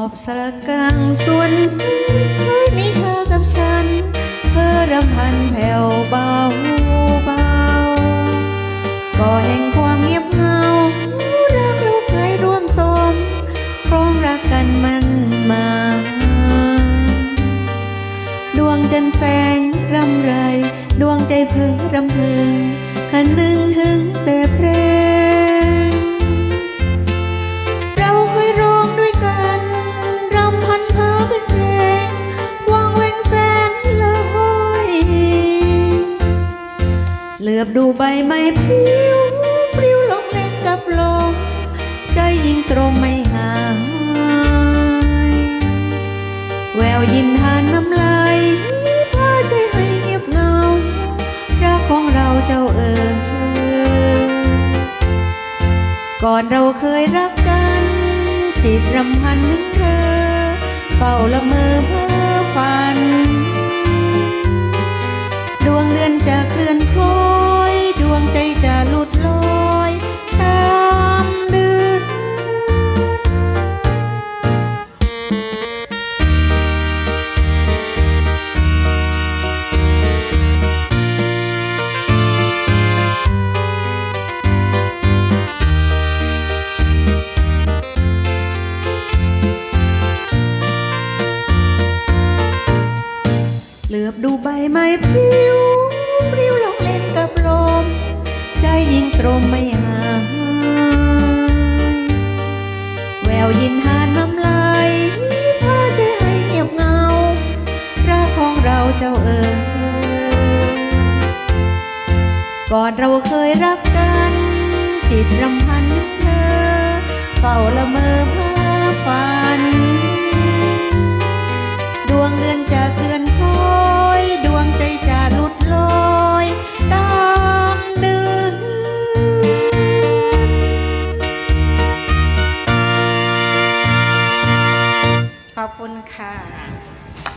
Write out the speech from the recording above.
อบสระกังส่วนเคยมีเธอกับฉัน เพื่อรำพันแผ่วเบาเบาก็แห่งความเงียบเงารักเราเคยร่วมสมครองรักกันมันมา ดวงจันทร์แสงรำไร ดวงใจเพ้อรำพึงคันหนึ่งหึงแต่เพลง เหลือบดูใบไม้พลิ้วปลิวลงเล่นกับลมใจยิงตรงไม่หายแววยินหาน้ำลายพาใจให้เงียบเงารักของเราเจ้าเอ๋ยก่อนเราเคยรักกัน จิตรำพันนึกเธอ เฝ้าละเมอเพ้อฝัน ลือบดูใบไม้พิ้วปลิวลงเล่นกับลมใจยิ่งตรมไม่หายแววยินหาน้ำลายพาใจให้เงียบเงารักของเราเจ้าเอ๋ยก่อนเราเคยรักกัน จิตรำพันเธอเฝ้าละเมอเพ้อฝัน